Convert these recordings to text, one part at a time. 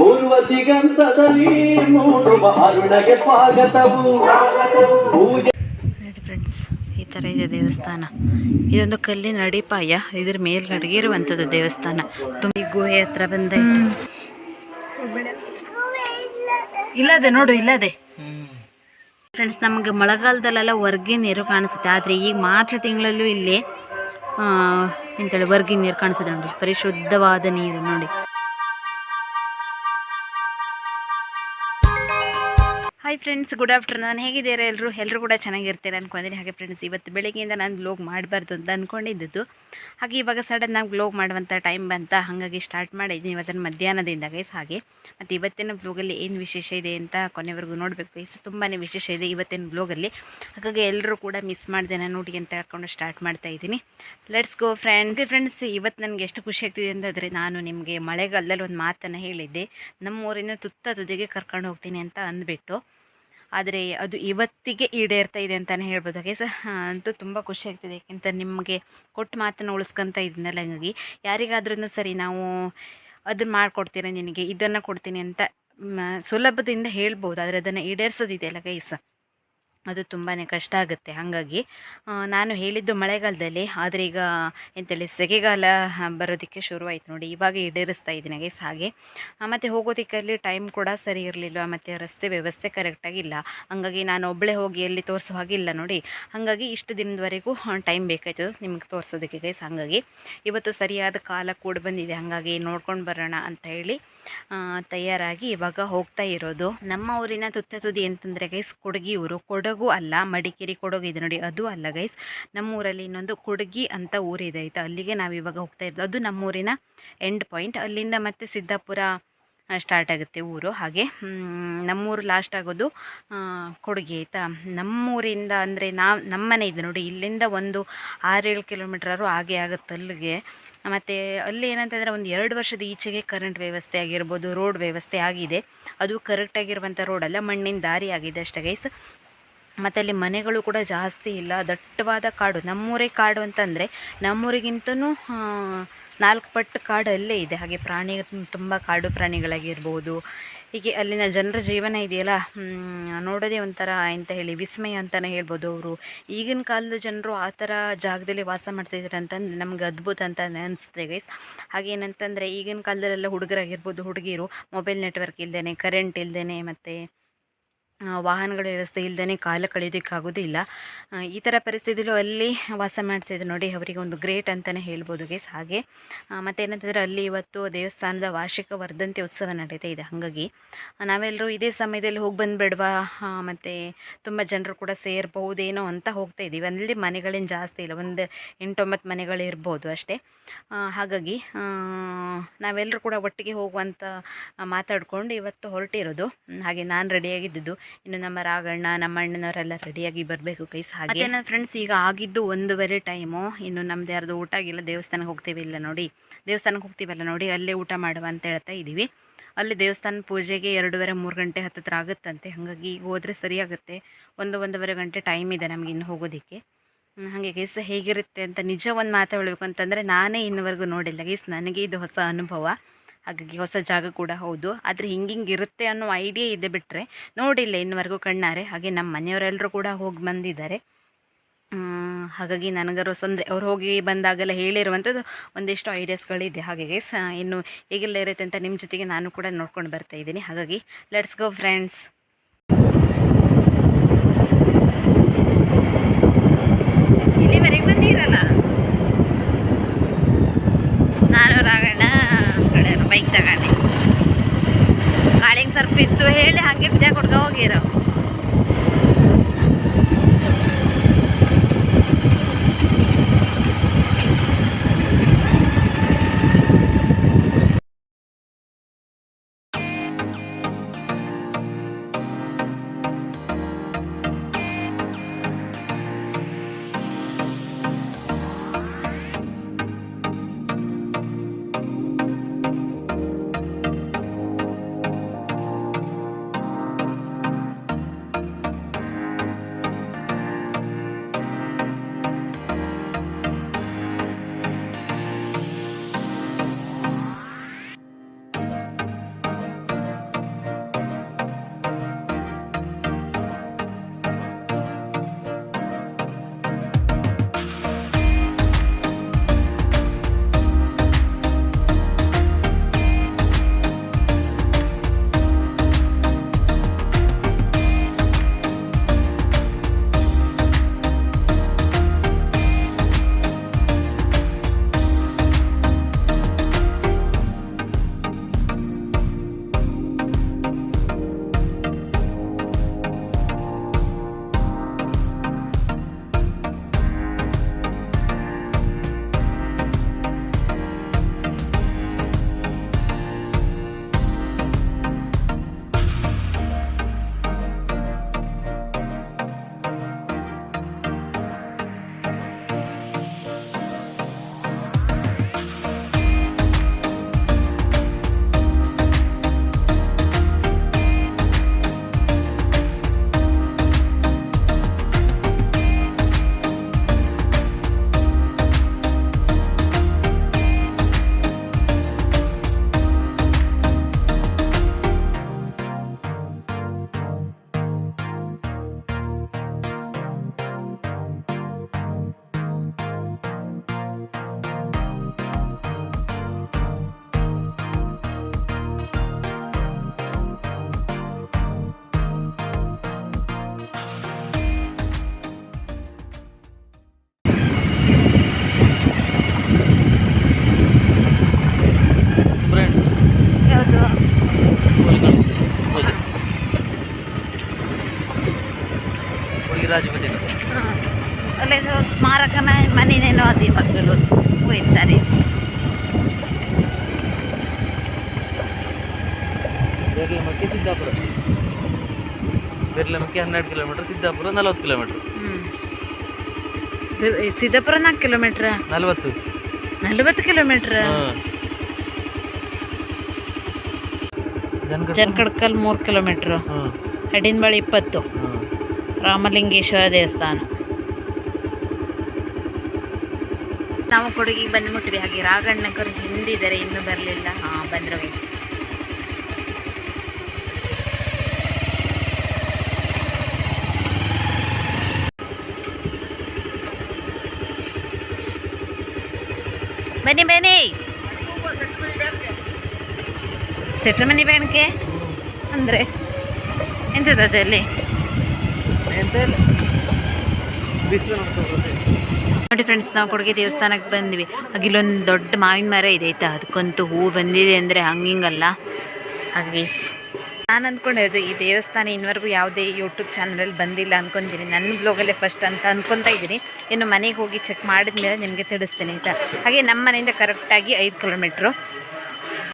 ಪೂರ್ವ ದಿಗಂತದಲ್ಲಿ ಮೂಡುವ ಅರುಣಗೆ ಸ್ವಾಗತವು. ಪೂಜೆ ಫ್ರೆಂಡ್ಸ್ ಈ ಥರ ಇದೆ ದೇವಸ್ಥಾನ. ಇದೊಂದು ಕಲ್ಲಿನ ಅಡಿಪಾಯ. ಇದ್ರ ಮೇಲ್ಗಡೆಗೆ ಇರುವಂಥದ್ದು ದೇವಸ್ಥಾನ. ತುಂಬ ಗುಹೆ ಹತ್ರ ಬಂದೆ ಇಲ್ಲದೆ ನೋಡು, ಇಲ್ಲದೆ. ಫ್ರೆಂಡ್ಸ್ ನಮಗೆ ಮಳೆಗಾಲದಲ್ಲೆಲ್ಲ ವರ್ಗಿ ನೀರು ಕಾಣಿಸುತ್ತೆ. ಆದರೆ ಈಗ ಮಾರ್ಚ್ ತಿಂಗಳಲ್ಲೂ ಇಲ್ಲಿ ಎಂತೇಳಿ ವರ್ಗಿ ನೀರು ಕಾಣಿಸುತ್ತೆ ನೋಡಿ ಪರಿಶುದ್ಧವಾದ ನೀರು ನೋಡಿ. ಹಾಯ್ ಫ್ರೆಂಡ್ಸ್ ಗುಡ್ ಆಫ್ಟರ್ನೂನ್ ಹೇಗಿದ್ದೀರಾ ಎಲ್ಲರೂ ಎಲ್ಲರೂ ಕೂಡ ಚೆನ್ನಾಗಿರ್ತೀರ ಅನ್ಕೊಂಡಿದ್ದೀನಿ. ಹಾಗೆ ಫ್ರೆಂಡ್ಸ್ ಇವತ್ತು ಬೆಳಗ್ಗೆಯಿಂದ ನಾನು ಬ್ಲೋಗ್ ಮಾಡಬಾರ್ದು ಅಂತ ಅಂದ್ಕೊಂಡಿದ್ದು ಹಾಗೆ ಇವಾಗ ಸಡನ್ ನಾವು ಬ್ಲೋಗ್ ಮಾಡುವಂಥ ಟೈಮ್ ಬಂತ. ಹಾಗಾಗಿ ಸ್ಟಾರ್ಟ್ ಮಾಡಿದ್ದೀನಿ ಇವತ್ತಿನ ಮಧ್ಯಾಹ್ನದಿಂದ ಗೈಸ್ ಹಾಗೆ. ಮತ್ತು ಇವತ್ತಿನ ಬ್ಲೋಗಲ್ಲಿ ಏನು ವಿಶೇಷ ಇದೆ ಅಂತ ಕೊನೆವರೆಗೂ ನೋಡಬೇಕು ಗೈಸ್ ತುಂಬಾ ವಿಶೇಷ ಇದೆ ಇವತ್ತಿನ ಬ್ಲೋಗಲ್ಲಿ ಹಾಗಾಗಿ ಎಲ್ಲರೂ ಕೂಡ ಮಿಸ್ ಮಾಡಿದೆ ನಾನು ನೋಡಿ ಅಂತ ಹೇಳ್ಕೊಂಡು ಸ್ಟಾರ್ಟ್ ಮಾಡ್ತಾ ಇದ್ದೀನಿ. ಲೆಟ್ಸ್ ಗೋ ಫ್ರೆಂಡ್ಸ್ ಫ್ರೆಂಡ್ಸ್ ಇವತ್ತು ನನಗೆ ಎಷ್ಟು ಖುಷಿ ಆಗ್ತಿದೆ ಅಂತಂದರೆ ನಾನು ನಿಮಗೆ ಮಳೆಗಾಲದಲ್ಲಿ ಒಂದು ಮಾತನ್ನು ಹೇಳಿದ್ದೆ. ನಮ್ಮೂರಿನ ತುತ್ತ ತುದಿಗೆ ಕರ್ಕೊಂಡು ಹೋಗ್ತೀನಿ ಅಂತ ಅಂದ್ಬಿಟ್ಟು. ಆದರೆ ಅದು ಇವತ್ತಿಗೆ ಈಡೇರ್ತಾ ಇದೆ ಅಂತಲೇ ಹೇಳ್ಬೋದು. ಹಾಗೆ ಸಹ ಅಂತೂ ತುಂಬ ಖುಷಿ ಆಗ್ತಿದೆ. ಯಾಕೆಂತ ನಿಮಗೆ ಕೊಟ್ಟು ಮಾತನ್ನು ಉಳಿಸ್ಕೊಂತ ಇದ್ನಲ್ಲ, ಹಂಗಾಗಿ ಯಾರಿಗಾದ್ರೂ ಸರಿ ನಾವು ಅದನ್ನು ಮಾಡಿಕೊಡ್ತೀನಿ ನಿನಗೆ, ಇದನ್ನು ಕೊಡ್ತೀನಿ ಅಂತ ಸುಲಭದಿಂದ ಹೇಳ್ಬೋದು. ಆದರೆ ಅದನ್ನು ಈಡೇರಿಸೋದಿದೆಯಲ್ಲ ಗೈಸ್? ಅದು ತುಂಬಾ ಕಷ್ಟ ಆಗುತ್ತೆ. ಹಾಗಾಗಿ ನಾನು ಹೇಳಿದ್ದು ಮಳೆಗಾಲದಲ್ಲಿ, ಆದರೆ ಈಗ ಎಂತೇಳಿ ಸೆಕೆಗಾಲ ಬರೋದಕ್ಕೆ ಶುರುವಾಯಿತು ನೋಡಿ, ಇವಾಗ ಈಡೇರಿಸ್ತಾ ಇದ್ದೀನಿ ಗೈಸ್ ಹಾಗೆ. ಮತ್ತು ಹೋಗೋದಕ್ಕಲ್ಲಿ ಟೈಮ್ ಕೂಡ ಸರಿ ಇರಲಿಲ್ಲ ಮತ್ತು ರಸ್ತೆ ವ್ಯವಸ್ಥೆ ಕರೆಕ್ಟಾಗಿಲ್ಲ ಹಾಗಾಗಿ ನಾನು ಒಬ್ಬಳೇ ಹೋಗಿ ಎಲ್ಲಿ ತೋರಿಸೋ ಹಾಗಿಲ್ಲ ನೋಡಿ. ಹಾಗಾಗಿ ಇಷ್ಟು ದಿನದವರೆಗೂ ಟೈಮ್ ಬೇಕಾಯ್ತು ನಿಮ್ಗೆ ತೋರಿಸೋದಕ್ಕೆ ಗೈಸ್ ಹಾಗಾಗಿ, ಇವತ್ತು ಸರಿಯಾದ ಕಾಲ ಕೂಡ ಬಂದಿದೆ. ಹಾಗಾಗಿ ನೋಡ್ಕೊಂಡು ಬರೋಣ ಅಂತ ಹೇಳಿ ತಯಾರಾಗಿ ಇವಾಗ ಹೋಗ್ತಾ ಇರೋದು. ನಮ್ಮ ಊರಿನ ತುತ್ತ ತುದಿ ಅಂತಂದರೆ ಗೈಸ್ ಕೊಡಗಿ ಊರು ಕೊಡಗು ಅಲ್ಲ, ಮಡಿಕೇರಿ ಕೊಡಗು ಇದೆ ನೋಡಿ. ಅದು ಅಲ್ಲ ಗೈಸ್ ನಮ್ಮೂರಲ್ಲಿ ಇನ್ನೊಂದು ಕೊಡಗಿ ಅಂತ ಊರಿದೆ ಆಯಿತಾ? ಅಲ್ಲಿಗೆ ನಾವು ಇವಾಗ ಹೋಗ್ತಾ ಇರೋದು. ಅದು ನಮ್ಮೂರಿನ ಎಂಡ್ ಪಾಯಿಂಟ್ ಅಲ್ಲಿಂದ ಮತ್ತೆ ಸಿದ್ದಾಪುರ ಸ್ಟಾರ್ಟ್ ಆಗುತ್ತೆ ಊರು. ಹಾಗೆ ನಮ್ಮೂರು ಲಾಸ್ಟ್ ಆಗೋದು ಕೊಡುಗೆ ಕೊಡಗಿ, ಆಯಿತಾ? ನಮ್ಮೂರಿಂದ ಅಂದರೆ ನಾವು, ನಮ್ಮನೆ ಇದೆ ನೋಡಿ. ಇಲ್ಲಿಂದ ಒಂದು ಆರೇಳು ಕಿಲೋಮೀಟ್ರಾರು ಹಾಗೆ ಆಗುತ್ತೆ ಅಲ್ಲಿಗೆ. ಮತ್ತು ಅಲ್ಲಿ ಏನಂತಂದರೆ ಒಂದು ಎರಡು ವರ್ಷದ ಈಚೆಗೆ ಕರೆಂಟ್ ವ್ಯವಸ್ಥೆ ಆಗಿರ್ಬೋದು ರೋಡ್ ವ್ಯವಸ್ಥೆ ಆಗಿದೆ. ಅದು ಕರೆಕ್ಟಾಗಿರುವಂಥ ರೋಡಲ್ಲ ಮಣ್ಣಿನ ದಾರಿ ಆಗಿದೆ ಅಷ್ಟೇ ಗೈಸ್ ಮತ್ತು ಅಲ್ಲಿ ಮನೆಗಳು ಕೂಡ ಜಾಸ್ತಿ ಇಲ್ಲ. ದಟ್ಟವಾದ ಕಾಡು. ನಮ್ಮೂರೇ ಕಾಡು ಅಂತಂದರೆ ನಮ್ಮೂರಿಗಿಂತನೂ ನಾಲ್ಕು ಪಟ್ಟು ಕಾಡು ಅಲ್ಲೇ ಇದೆ. ಹಾಗೆ ಪ್ರಾಣಿ ತುಂಬ ಕಾಡು ಪ್ರಾಣಿಗಳಾಗಿರ್ಬೋದು. ಹೀಗೆ ಅಲ್ಲಿನ ಜನರ ಜೀವನ ಇದೆಯಲ್ಲ? ನೋಡೋದೇ ಒಂಥರ ಎಂತ ಹೇಳಿ ವಿಸ್ಮಯ ಅಂತಲೇ ಹೇಳ್ಬೋದು ಅವರು. ಈಗಿನ ಕಾಲದ ಜನರು ಆ ಥರ ಜಾಗದಲ್ಲಿ ವಾಸ ಮಾಡ್ತಿದ್ದಾರೆ ಅಂತ ನಮ್ಗೆ ಅದ್ಭುತ ಅಂತ ಅನಿಸುತ್ತೆ ಗೈಸ್ ಹಾಗೇನಂತಂದರೆ ಈಗಿನ ಕಾಲದಲ್ಲೆಲ್ಲ ಹುಡುಗರಾಗಿರ್ಬೋದು, ಹುಡುಗಿರು ಮೊಬೈಲ್ ನೆಟ್ವರ್ಕ್ ಇಲ್ಲದೇ ಕರೆಂಟ್ ಇಲ್ಲದೇ ಮತ್ತು ವಾಹನಗಳ ವ್ಯವಸ್ಥೆ ಇಲ್ಲದೇ ಕಾಲ ಕಳೆಯೋದಕ್ಕಾಗೋದಿಲ್ಲ. ಈ ಥರ ಪರಿಸ್ಥಿತಿಲೂ ಅಲ್ಲಿ ವಾಸ ಮಾಡ್ತಾಯಿದ್ರು ನೋಡಿ, ಅವರಿಗೆ ಒಂದು ಗ್ರೇಟ್ ಅಂತಲೇ ಹೇಳ್ಬೋದು ಗೈಸ್ ಹಾಗೆ. ಮತ್ತು ಏನಂತಂದರೆ ಅಲ್ಲಿ ಇವತ್ತು ದೇವಸ್ಥಾನದ ವಾರ್ಷಿಕ ವರ್ಧಂತಿ ಉತ್ಸವ ನಡೀತಾ ಇದೆ ಹಾಗಾಗಿ. ನಾವೆಲ್ಲರೂ ಇದೇ ಸಮಯದಲ್ಲಿ ಹೋಗಿ ಬಂದುಬಿಡ್ವಾ? ಮತ್ತು ತುಂಬ ಜನರು ಕೂಡ ಸೇರ್ಬಹುದೇನೋ ಅಂತ ಹೋಗ್ತಾ ಇದ್ದೀವಿ. ಅಲ್ಲಿ ಮನೆಗಳೇನು ಜಾಸ್ತಿ ಇಲ್ಲ, ಒಂದು ಎಂಟೊಂಬತ್ತು ಮನೆಗಳಿರ್ಬೋದು ಅಷ್ಟೇ. ಹಾಗಾಗಿ ನಾವೆಲ್ಲರೂ ಕೂಡ ಒಟ್ಟಿಗೆ ಹೋಗುವಂತ ಮಾತಾಡಿಕೊಂಡು ಇವತ್ತು ಹೊರಟಿರೋದು. ಹಾಗೆ ನಾನು ರೆಡಿಯಾಗಿದ್ದು ಇನ್ನು ನಮ್ಮ ರಾಘಣ್ಣ ನಮ್ಮ ಅಣ್ಣನವರೆಲ್ಲ ರೆಡಿಯಾಗಿ ಬರಬೇಕು ಕೈಸ್ ಹಾಗೆ ನನ್ನ ಫ್ರೆಂಡ್ಸ್ ಈಗ ಆಗಿದ್ದು ಒಂದೂವರೆ ಟೈಮು ಇನ್ನು ನಮ್ದು ಯಾರ್ದು ಊಟ ಆಗಿಲ್ಲ, ದೇವಸ್ಥಾನಕ್ಕೆ ಹೋಗ್ತೀವಿ ಇಲ್ಲ ನೋಡಿ. ದೇವಸ್ಥಾನಕ್ಕೆ ಹೋಗ್ತೀವಲ್ಲ ನೋಡಿ, ಅಲ್ಲೇ ಊಟ ಮಾಡುವ ಅಂತ ಹೇಳ್ತಾ ಇದ್ದೀವಿ. ಅಲ್ಲಿ ದೇವಸ್ಥಾನ ಪೂಜೆಗೆ ಎರಡೂವರೆ, ಮೂರು ಗಂಟೆ ಹತ್ತತ್ರ ಆಗುತ್ತಂತೆ. ಹಾಗಾಗಿ ಈಗ ಹೋದರೆ ಸರಿಯಾಗುತ್ತೆ ಒಂದು ಒಂದೂವರೆ ಗಂಟೆ ಟೈಮ್ ಇದೆ ನಮಗೆ ಇನ್ನು ಹೋಗೋದಕ್ಕೆ. ಹಾಗೆ ಗೈಸ್ ಹೇಗಿರುತ್ತೆ ಅಂತ ನಿಜ ಒಂದು ಮಾತು ಹೇಳಬೇಕು ಅಂತಂದರೆ ನಾನೇ ಇನ್ನುವರೆಗೂ ನೋಡಿಲ್ಲ. ಗೈಸ್ ನನಗೆ ಇದು ಹೊಸ ಅನುಭವ. ಹಾಗಾಗಿ ಹೊಸ ಜಾಗ ಕೂಡ ಹೌದು. ಆದರೆ ಹಿಂಗಿಂಗೆ ಇರುತ್ತೆ ಅನ್ನೋ ಐಡಿಯಾ ಇದೆ ಬಿಟ್ಟರೆ ನೋಡಿಲ್ಲ ಇನ್ನುವರೆಗೂ ಕಣ್ಣಾರೆ. ಹಾಗೆ ನಮ್ಮ ಮನೆಯವರೆಲ್ಲರೂ ಕೂಡ ಹೋಗಿ ಬಂದಿದ್ದಾರೆ. ಹಾಗಾಗಿ ನನಗರು ಸಂದ್ರೆ ಅವ್ರು ಹೋಗಿ ಬಂದಾಗೆಲ್ಲ ಹೇಳಿರುವಂಥದ್ದು ಒಂದಿಷ್ಟು ಐಡಿಯಾಸ್ಗಳಿದೆ ಹಾಗಾಗಿ ಸ ಇನ್ನು ಹೇಗೆಲ್ಲ ಇರುತ್ತೆ ಅಂತ ನಿಮ್ಮ ಜೊತೆಗೆ ನಾನು ಕೂಡ ನೋಡ್ಕೊಂಡು ಬರ್ತಾ ಇದ್ದೀನಿ. ಹಾಗಾಗಿ ಲೆಟ್ಸ್ ಗೋ ಫ್ರೆಂಡ್ಸ್ ಇಲ್ಲಿವರೆಗೆ ಬಂದಿರಲ್ಲ ನಾನು ರಾಘಣ್ಣ ಬೈಕ್ ತಗೊಂಡೆ ಗಾಳಿಗೆ ಇತ್ತು ಹೇಳಿ ಹಾಗೆ ಬಿಜಾ ಕೊಡ್ಕೊ ಹೋಗಿರೋ. ಕಾಲೇಜು ಸ್ಮಾರಕನ ಮನೆಯೇನೋ ಅದೇ ಮಕ್ಕಳು ಹೋಗ್ತಾರೆ. ಬೆರ್ಲಮಕ್ಕೆ ಸಿದ್ದಾಪುರ. ಬೆರ್ಲಮಕ್ಕೆ ಹನ್ನೆರಡು ಕಿಲೋಮೀಟರ್ ಸಿದ್ದಾಪುರ ನಲವತ್ತು ಕಿಲೋಮೀಟರ್. ಸಿದ್ದಾಪುರ ನಾಲ್ಕು ಕಿಲೋಮೀಟ್ರ? ನಲವತ್ತು. ನಲವತ್ತು ಕಿಲೋಮೀಟ್ರ್? ಜನ್ಕಡ್ಕಲ್ ಮೂರು ಕಿಲೋಮೀಟ್ರ್. ಹ್ಞೂ ಅಡಿನಬಾಳಿ ಇಪ್ಪತ್ತು. ರಾಮಲಿಂಗೇಶ್ವರ ದೇವಸ್ಥಾನ. ನಾವು ಕೊಡಗಿಗೆ ಬಂದು ಮುಟ್ಟಿವಿ. ಹಾಗೆ ರಾಘಣ್ಣಕರು ಹಿಂದಿದ್ದಾರೆ ಇನ್ನೂ ಬರಲಿಲ್ಲ. ಹಾಂ, ಬಂದ್ರು. ಬನ್ನಿ ಬನ್ನಿ. ಚಟ್ರ ಮನೆ ಬೇಣಕ್ಕೆ ಅಂದರೆ ಎಂಥದ್ದು ಅಲ್ಲಿ? ಬಿಸಿಲು ನೋಡಿ ಫ್ರೆಂಡ್ಸ್ ನಾವು ಕೊಡುಗೆ ದೇವಸ್ಥಾನಕ್ಕೆ ಬಂದ್ವಿ. ಹಾಗೆ ಇಲ್ಲೊಂದು ದೊಡ್ಡ ಮಾವಿನ ಮರ ಇದೆ, ಆಯ್ತಾ? ಅದಕ್ಕಂತೂ ಹೂ ಬಂದಿದೆ ಅಂದರೆ ಹಂಗಿಂಗಲ್ಲ. ಹಾಗೆ ನಾನು ಅಂದ್ಕೊಂಡಿರೋದು ಈ ದೇವಸ್ಥಾನ ಇನ್ನವರೆಗೂ ಯಾವುದೇ ಯೂಟ್ಯೂಬ್ ಚಾನಲಲ್ಲಿ ಬಂದಿಲ್ಲ ಅನ್ಕೊಂತೀನಿ. ನನ್ನ ಬ್ಲಾಗಲ್ಲೇ ಫಸ್ಟ್ ಅಂತ ಅಂದ್ಕೊತಾ ಇದ್ದೀನಿ. ಇನ್ನು ಮನೆಗೆ ಹೋಗಿ ಚೆಕ್ ಮಾಡಿದ ಮೇಲೆ ನಿಮಗೆ ತಿಳಿಸ್ತೀನಿ, ಆಯಿತಾ? ಹಾಗೆ ನಮ್ಮ ಮನೆಯಿಂದ ಕರೆಕ್ಟಾಗಿ ಐದು ಕಿಲೋಮೀಟ್ರು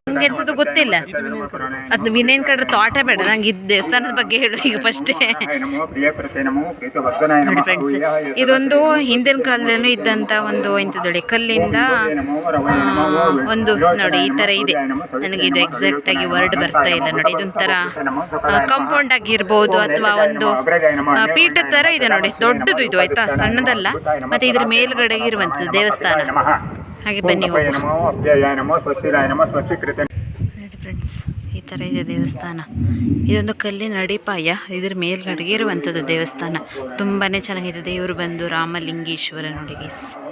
ನಂಗೆ ಎಂಥದ್ದು ಗೊತ್ತಿಲ್ಲ. ಅದು ವಿನಯನ್ ಕಡೆ ತೋಟ ಬೇಡ, ನಂಗೆ ಇದು ದೇವಸ್ಥಾನದ ಬಗ್ಗೆ ಹೇಳು ಈಗ ಫಸ್ಟೇ. ಇದೊಂದು ಹಿಂದಿನ ಕಾಲದಲ್ಲೂ ಇದ್ದಂತ ಒಂದು ಎಂತದೊಳಿ ಕಲ್ಲಿಂದ ಒಂದು ನೋಡಿ ಈ ತರ ಇದೆ. ನನಗೆ ಇದು ಎಕ್ಸಾಕ್ಟ್ ಆಗಿ ವರ್ಡ್ ಬರ್ತಾ ಇಲ್ಲ ನೋಡಿ, ಇದೊಂಥರ ಕಾಂಪೌಂಡ್ ಆಗಿರ್ಬೋದು ಅಥವಾ ಒಂದು ಪೀಠದ ಪೀಠ ಥರ ಇದೆ ನೋಡಿ. ದೊಡ್ಡದು ಇದು, ಆಯ್ತಾ? ಸಣ್ಣದಲ್ಲ, ಮತ್ತೆ ಇದ್ರ ಮೇಲ್ಗಡೆ ಇರುವಂಥದ್ದು ದೇವಸ್ಥಾನ. ಹಾಗೆ ಬನ್ನಿ ನೋಡಿ ಫ್ರೆಂಡ್ಸ್ ಈ ತರ ಇದೆ ದೇವಸ್ಥಾನ. ಇದೊಂದು ಕಲ್ಲಿನ ಅಡಿಪಾಯ. ಇದ್ರ ಮೇಲ್ಗಡೆಗೆ ಇರುವಂಥದ್ದು ದೇವಸ್ಥಾನ. ತುಂಬಾನೇ ಚೆನ್ನಾಗಿದೆ. ದೇವರು ಬಂದು ರಾಮಲಿಂಗೇಶ್ವರ ನೋಡಿ ಗೈಸ್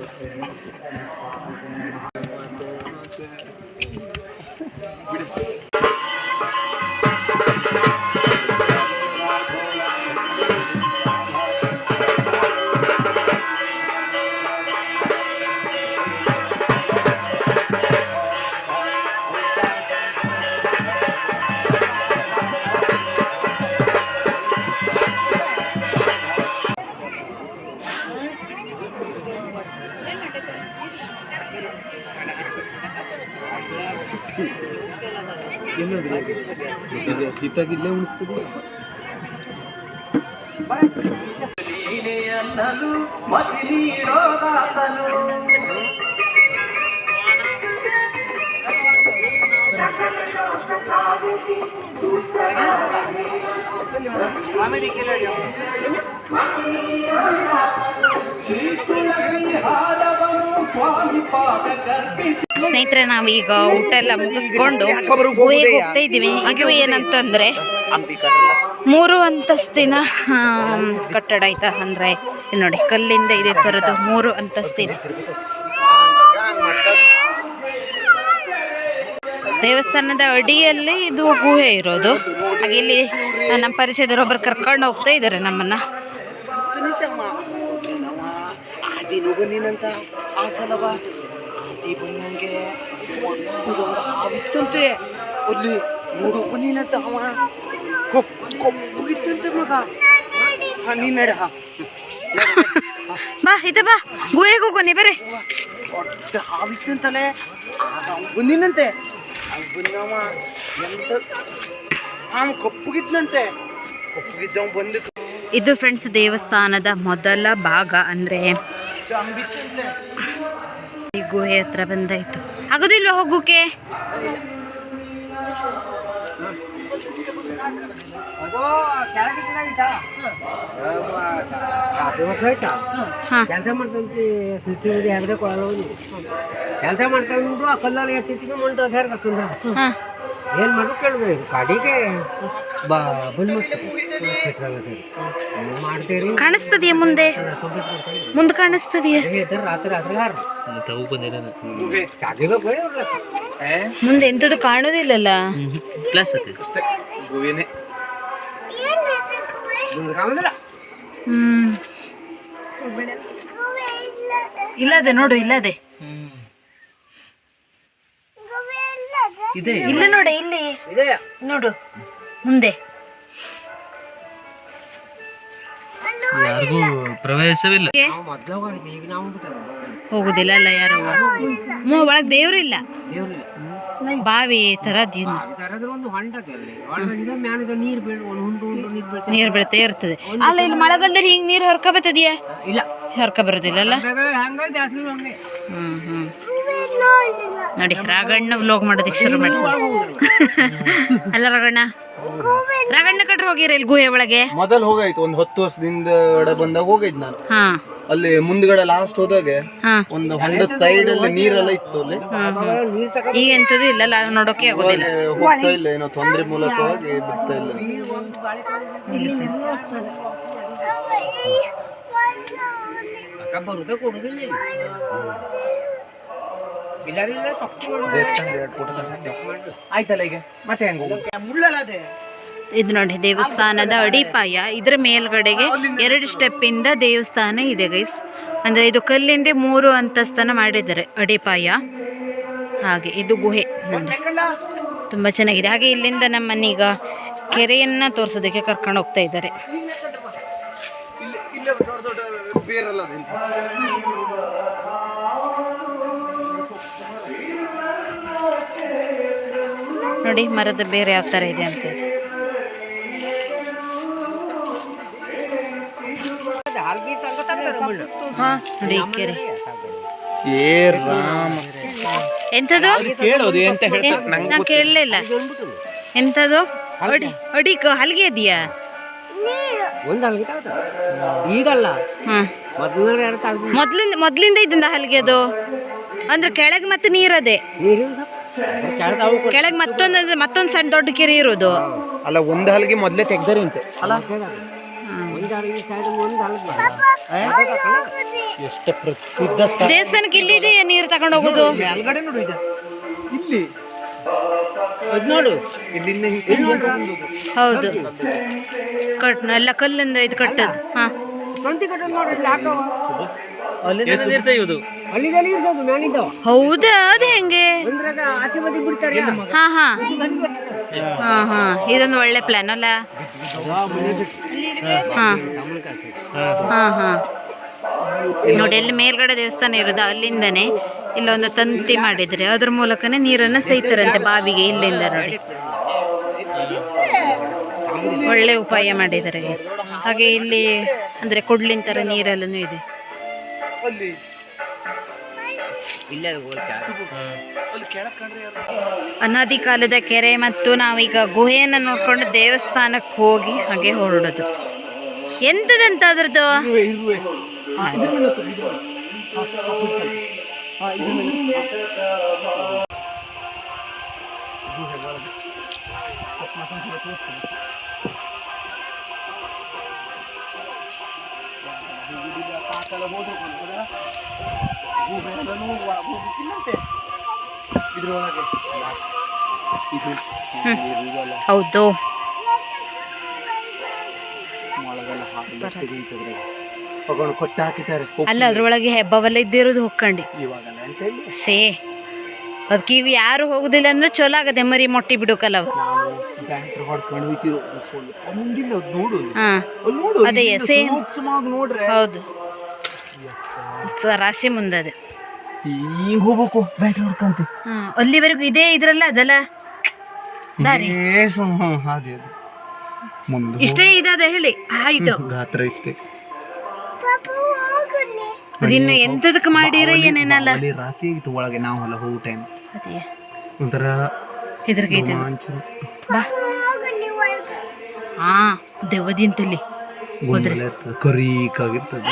Okay. ಹಿತ್ತಾಗಿಲ್ಲೇ ಉಣಿಸ್ತೀವಿ ನೀನೇ ಅನ್ನಲು ಮತಿ ನೀಡೋದಾತನು ನಾವು ಈಗ ಸ್ನೇಹಿತರೆ ಊಟ ಎಲ್ಲ ಮುಗಿಸ್ಕೊಂಡು ಗುಹೆಗೆ ಹೋಗ್ತಾ ಇದ್ದೀವಿ. ಇದು ಏನಂತಂದ್ರೆ ಮೂರು ಅಂತಸ್ತಿನ ಕಟ್ಟಡ ಆಯ್ತಾ? ಅಂದ್ರೆ ನೋಡಿ ಕಲ್ಲಿಂದ ಇದೇ ಥರದ್ದು ಮೂರು ಅಂತಸ್ತಿನ. ದೇವಸ್ಥಾನದ ಅಡಿಯಲ್ಲಿ ಇದು ಗುಹೆ ಇರೋದು. ಹಾಗೆ ಇಲ್ಲಿ ನಮ್ಮ ಪರಿಚಯದವರೊಬ್ಬರು ಕರ್ಕೊಂಡು ಹೋಗ್ತಾ ಇದ್ದಾರೆ ನಮ್ಮನ್ನ. ಆದಿ ಆದಿ ಬಂದಂಗೆ ದೊಡ್ಡದೊಂದು ಹಾವಿತ್ತಂತೆ ಅಲ್ಲಿ ನೋಡು ಬಂದಿನಂತ ಅವ. ಕೊಪ್ ಕೊಪ್ಪಗಿತ್ತಂತೆ ಮಗ. ಹಾ ನೀನ್ ನಡ ಬಾ ಇದೆ ಬಾ. ಗುಹೆಗೆ ಹೋಗೋನಿ ಬರ್ರಿ ದೊಡ್ಡ ಹಾವಿತ್ತಂತಲೇ. ಬಂದಿನಂತೆ. ಅವ್ನು ಬಂದವ. ಎಂತ? ಅವನು ಕಪ್ಪುಗಿದ್ನಂತೆ. ಕಪ್ಪಗಿದ್ದವ ಬಂದು ಇದು ಫ್ರೆಂಡ್ಸ್ ದೇವಸ್ಥಾನದ ಮೊದಲ ಭಾಗ ಅಂದರೆ ಈ ಗುಹೆ ಹತ್ರ ಬಂದಾಯ್ತು ಆಗೋದಿಲ್ವಾ ಹೋಗೋಕೆ ಕೆಲಸ ಮಾಡ್ತಂತಿ ಸುತ್ತಿ ಹೋಗಿ ಹೆದ್ರೆ ಕೊಡಲ್ಲ ಕೆಲಸ ಮಾಡ್ಕೊಂಡು ಆ ಕಲ್ಲಲ್ಲಿ ಎತ್ತಿಗೆ ಮಂಟು ಸೇರ್ ಕರ್ಕೊಂಡ್ರ ಹಾಂ ಏನು ಮಾಡು ಕೇಳಿದ್ರೆ ಕಾಡಿಗೆ? ಬಾ ಬಂದು ಮಾಡ್ತೀರಿ ಕಾಣಿಸ್ತದೆಯಾ ಮುಂದೆ? ಮುಂದೆ ಕಾಣಿಸ್ತದೆಯಾ? ರಾತ್ರಿ ಹಾರ ತಗೋ ಮುಂದೆ ಎಂಥದ್ದು ಕಾಣೋದಿಲ್ಲಲ್ಲ? ಪ್ಲಸ್ ಗುವಿನೇ ಇಲ್ಲದೆ ನೋಡು ಇಲ್ಲದೆ. ಇದೆ ಇಲ್ಲ ನೋಡಿ ಇಲ್ಲಿ. ಇದೆ. ನೋಡು ಮುಂದೆ. ಯಾರಿಗೂ ಪ್ರವೇಶವಿಲ್ಲ. ನಾವು ಮೊದ್ಲು ಈಗ ನಾವು ಬಿಟ್ಟದ್ದು ಹೋಗುದಿಲ್ಲ ಅಲ್ಲ ಯಾರು ಮೂ ಒಳಗ್ ದೇವ್ರು ಇಲ್ಲ. ಬಾವಿ ತರ ನೀರು ಬೀಳ್ತಾ ಇರ್ತದೆ. ಅಲ್ಲ ಇಲ್ಲಿ ಮಳೆಗಾಲದಲ್ಲಿ ಹಿಂಗ್ ನೀರ್ ಹೊರ್ಕ ಬರ್ತದೆಯಾ ಇಲ್ಲ ಹೊರ್ಕ ಬರೋದಿಲ್ಲ ಅಲ್ಲ ಹ್ಮ್ ಹ್ಮ್. ನೋಡಿ ರಾಗಣ್ಣ ವ್ಲೋಗ್ ಮಾಡೋದಕ್ಕೆ ಶುರು ಮಾಡಿ ಅಲ್ಲ ರಾಗಣ್ಣ ರಾಗಣ್ಣ ಕಟ್ರ ಹೋಗಿರ ಇಲ್ಲಿ ಗುಹೆ ಒಳಗೆ? ಮೊದಲು ಹೋಗಾಯ್ತು ಒಂದು ಹತ್ತು ವರ್ಷದಿಂದ ಬಂದಾಗ ಹೋಗೈತ್ ನಾನು. ಅಲ್ಲಿ ಮುಂದ್ಗಡೆ ಲಾಸ್ಟ್ ಹೋದಾಗ ಒಂದು ಹೊಂಡದ ಸೈಡ್ ಅಲ್ಲಿ ನೀರೆಲ್ಲ ಇತ್ತು ಅಲ್ಲಿ. ಈಗ ಎಂತದು ಇಲ್ಲ ಅಲ್ಲ ನೋಡೋಕೆ ಆಗೋದಿಲ್ಲ. ಹೋಗ್ತಾ ಇಲ್ಲ ಏನೋ ತೊಂದರೆ ಮೂಲಕವಾಗಿ ಬಿಡ್ತಾ ಇಲ್ಲ. ಕೊಡುದಿಲ್ಲ ಆಯ್ತಲ್ಲ ಈಗ? ಮತ್ತೆ ಹೆಂಗ ಇದು ನೋಡಿ ದೇವಸ್ಥಾನದ ಅಡಿಪಾಯ. ಇದ್ರ ಮೇಲ್ಗಡೆಗೆ ಎರಡು ಸ್ಟೆಪ್ ಇಂದ ದೇವಸ್ಥಾನ ಇದೆ ಗೈಸ್ ಅಂದ್ರೆ ಇದು ಕಲ್ಲಿಂದ ಮೂರು ಅಂತಸ್ತನ ಮಾಡಿದ್ದಾರೆ ಅಡಿಪಾಯ. ಹಾಗೆ ಇದು ಗುಹೆ. ತುಂಬಾ ಚೆನ್ನಾಗಿದೆ. ಹಾಗೆ ಇಲ್ಲಿಂದ ನಮ್ಮನ್ನೀಗ ಕೆರೆಯನ್ನ ತೋರಿಸೋದಕ್ಕೆ ಕರ್ಕೊಂಡು ಹೋಗ್ತಾ ಇದ್ದಾರೆ. ನೋಡಿ ಮರದ ಬೇರೆ ಯಾವ ಥರ ಇದೆ ಅಂತ. ನೋಡಿ ಕೆರೆ ಏ ರಾಮ. ಎಂಥದ್ದು? ಅಡಿ ಅಡಿಕ ಹಲ್ಗೆ. ಇದೆಯಾ? ಒಂದು ಹಲ್ಗೆ. ಈಗಲ್ಲ. ಮೊದ್ಲಿಂದ ಮೊದ್ಲಿಂದ ಹಲ್ಗೆ ಅದು? ಅಂದ್ರೆ ಕೆಳಗೆ ಮತ್ತೆ ನೀರದೆ? ಸ್ವಲ್ಪ ಕೆಳಗೆ ಮತ್ತೊಂದು ಮತ್ತೊಂದು ಸಣ್ಣ ದೊಡ್ಡ ಕೆರೆ ಇರೋದು. ಅಲ್ಲ ಒಂದು ಹಲಗೆ ಮೊದಲೇ ತೆಗ್ದರಿ ಅಂತೆ ಅಲ್ಲ ಎಷ್ಟು ಪ್ರಸಿದ್ಧ ದೇವಸ್ಥಾನಕ್ಕೆ ಇಲ್ಲಿದೆಯಾ ನೀರು ತಗೊಂಡು ಹೋಗೋದು? ಮೇಲ್ಗಡೆ ನೋಡು ಇದೆ ಇಲ್ಲಿ. ಅದ್ ನೋಡು. ಇಲ್ಲಿಂದ ಹೌದು. ಕಟ್ ಎಲ್ಲ ಕಲ್ಲಿಂದ ಇದು ಕಟ್ಟದು. ಹಾ. ಅಲ್ಲಿಂದ ನೀರು ಮ್ಯಾಲಿದ್ದಾವ ಹೌದಾ ಅದು ಹೆಂಗೆ? ಅಂದ್ರಾಗ ಆಚೆ ಬದಿ ಬಿಡ್ತಾರೆ ಹಾ ಹಾ. ಹಾ ಹಾ. ಇದೊಂದು ಒಳ್ಳೆ ಪ್ಲಾನ್ ಅಲ್ಲ? ಹಾ ಹಾ. ಹಾ. ನೋಡಿ ಅಲ್ಲಿ ಮೇಲ್ಗಡೆ ದೇವಸ್ಥಾನ ಇರೋದು ಅಲ್ಲಿಂದನೇ ಇಲ್ಲೊಂದು ತಂತಿ ಮಾಡಿದ್ರೆ ಅದ್ರ ಮೂಲಕನೇ ನೀರನ್ನ ಸೇಯ್ತಾರಂತೆ ಬಾವಿಗೆ ಇಲ್ಲಿಂದ ನೋಡಿ. ಒಳ್ಳೆ ಉಪಾಯ ಮಾಡಿದ್ದಾರೆ. ಹಾಗೆ ಇಲ್ಲಿ ಅಂದ್ರೆ ಕೊಡ್ಲಿನ ತರ ನೀರೆಲ್ಲನೂ ಇದೆ. ಇಲ್ಲೇ ಹೋಗ್ತಾ ಅನಾದಿ ಕಾಲದ ಕೆರೆ ಮತ್ತು ನಾವೀಗ ಗುಹೆಯನ್ನು ನೋಡ್ಕೊಂಡು ದೇವಸ್ಥಾನಕ್ಕೆ ಹೋಗಿ ಹಾಗೆ ಹೊರಡೋದು ಎಂತದಂತ ಅದ್ರದ್ದು ಹೌದು. ಅಲ್ಲ ಅದ್ರೊಳಗೆ ಹೆಬ್ಬವೆಲ್ಲ ಇದ್ದಿರೋದು ಹೊಕ್ಕಂಡಿ. ಸೇ ಅದಕ್ಕೆ ಈಗ ಯಾರು ಹೋಗುದಿಲ್ಲ ಅಂದ್ರೆ ಚಲೋ ಆಗದೆ ಮರಿ ಮೊಟ್ಟಿ ಬಿಡೋಕಲ್ಲ ಅದ್ ಸೇಮ್ ಹೌದು. ರಾಶಿ ಮುಂದದೆ. ಈಗ ಹೋಗ್ಬೇಕು ಬ್ಯಾಟ್ರಿ ಹೊಡ್ಕಂತೆ ಹಾ ಅಲ್ಲಿವರೆಗೂ ಇದೇ ಇದ್ರಲ್ಲ ಅದಲ್ಲ? ದಾರಿ. ಏ ಸುಮ್ ಅದು ಮುಂದೆ ಇಷ್ಟೇ ಇದಾದ ಹೇಳಿ ಹೈಟು ಗಾತ್ರ ಇಷ್ಟೇ. ಅದಿನ್ನು ಎಂತದಕ್ಕೆ ಮಾಡಿರ ಏನೇನಲ್ಲ? ಅಲ್ಲಿ ರಾಶಿ ಆಗಿತ್ತು ಒಳಗೆ ನಾವು ಹೊಲ ಹೋಗೋ ಟೈಮ್ ಅದೇ. ಒಂಥರ ಹೆದರ್ಕೈತೆ ರೋಮಾಂಚನ. ಹಾ ದೆವ್ವದಿಂತಲ್ಲಿ ಹೋದ್ರೆ. ಕರೀಕಾಗಿರ್ತದೆ.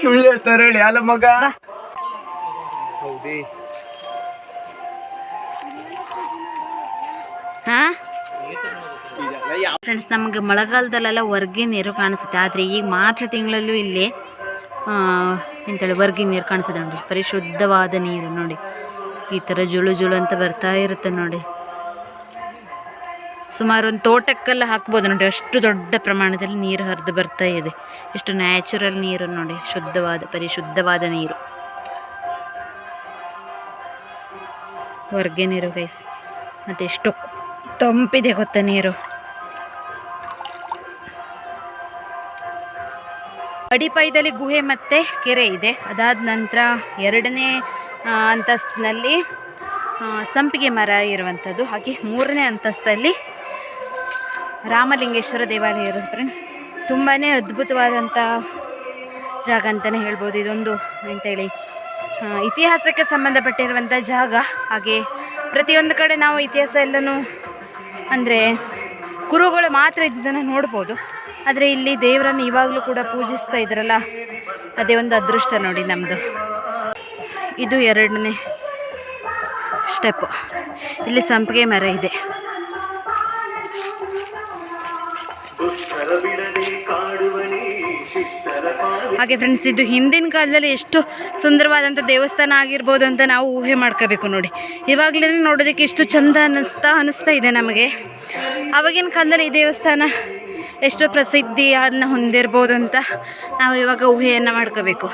ಸುಳ್ಳು ಹೇಳ್ತಾರೆ ಹೇಳಿ. ಅಲ್ಲ ಮಗ. ಹೌದೇ. ಹಾ? ಫ್ರೆಂಡ್ಸ್ ನಮಗೆ ಮಳೆಗಾಲದಲ್ಲೆಲ್ಲ ಹೊರ್ಗೆ ನೀರು ಕಾಣಿಸುತ್ತೆ. ಆದರೆ ಈಗ ಮಾರ್ಚ್ ತಿಂಗಳಲ್ಲೂ ಇಲ್ಲಿ ಆ, ಎಂತೇಳಿ ಹೊರ್ಗಿನ ನೀರು ಕಾಣಿಸುತ್ತೆ ನೋಡಿ ಪರಿಶುದ್ಧವಾದ ನೀರು ನೋಡಿ. ಈ ಥರ ಜುಳು ಜುಳು ಅಂತ ಬರ್ತಾ ಇರುತ್ತೆ ನೋಡಿ. ಸುಮಾರು ಒಂದು ತೋಟಕ್ಕೆಲ್ಲ ಹಾಕ್ಬೋದು ನೋಡಿ, ಅಷ್ಟು ದೊಡ್ಡ ಪ್ರಮಾಣದಲ್ಲಿ ನೀರು ಹರಿದು ಬರ್ತಾ ಇದೆ. ಎಷ್ಟು ನ್ಯಾಚುರಲ್ ನೀರು ನೋಡಿ, ಶುದ್ಧವಾದ, ಪರಿಶುದ್ಧವಾದ ನೀರು. ಹೊರಗೆ ನೀರು ಗೈಸ್ ಮತ್ತು ಎಷ್ಟು ತಂಪಿದೆ ಗೊತ್ತ ನೀರು. ಅಡಿಪಾಯದಲ್ಲಿ ಗುಹೆ ಮತ್ತು ಕೆರೆ ಇದೆ. ಅದಾದ ನಂತರ ಎರಡನೇ ಅಂತಸ್ತಿನಲ್ಲಿ ಸಂಪಿಗೆ ಮರ ಇರುವಂಥದ್ದು ಹಾಗೆ ಮೂರನೇ ಅಂತಸ್ತಲ್ಲಿ ರಾಮಲಿಂಗೇಶ್ವರ ದೇವಾಲಯ ಇರೋದು ಫ್ರೆಂಡ್ಸ್ ತುಂಬಾ ಅದ್ಭುತವಾದಂಥ ಜಾಗ ಅಂತಲೇ ಹೇಳ್ಬೋದು. ಇದೊಂದು ಅಂತೇಳಿ ಇತಿಹಾಸಕ್ಕೆ ಸಂಬಂಧಪಟ್ಟಿರುವಂಥ ಜಾಗ. ಹಾಗೆ ಪ್ರತಿಯೊಂದು ಕಡೆ ನಾವು ಇತಿಹಾಸ ಎಲ್ಲನೂ ಅಂದರೆ ಗುರುಗಳು ಮಾತ್ರ ಇದ್ದಿದ್ದನ್ನು ನೋಡ್ಬೋದು. ಆದರೆ ಇಲ್ಲಿ ದೇವರನ್ನು ಇವಾಗಲೂ ಕೂಡ ಪೂಜಿಸ್ತಾ ಇದ್ರಲ್ಲ, ಅದೇ ಒಂದು ಅದೃಷ್ಟ ನೋಡಿ ನಮ್ಮದು ಇದು ಎರಡನೇ ಸ್ಟೆಪ್ಪು ಇಲ್ಲಿ ಸಂಪಿಗೆ ಮರ ಇದೆ. ಹಾಗೆ ಫ್ರೆಂಡ್ಸ್ ಇದು ಹಿಂದಿನ ಕಾಲದಲ್ಲಿ ಎಷ್ಟು ಸುಂದರವಾದಂಥ ದೇವಸ್ಥಾನ ಆಗಿರ್ಬೋದು ಅಂತ ನಾವು ಊಹೆ ಮಾಡ್ಕೋಬೇಕು ನೋಡಿ ಇವಾಗಲೇ ನೋಡೋದಕ್ಕೆ ಎಷ್ಟು ಚಂದ ಅನ್ನಿಸ್ತಾ ಅನ್ನಿಸ್ತಾ ಇದೆ ನಮಗೆ ಆವಾಗಿನ ಕಾಲದಲ್ಲಿ ಈ ದೇವಸ್ಥಾನ ಎಷ್ಟು ಪ್ರಸಿದ್ಧಿಯನ್ನು ಹೊಂದಿರ್ಬೋದು ಅಂತ ನಾವು ಇವಾಗ ಊಹೆಯನ್ನು ಮಾಡ್ಕೋಬೇಕು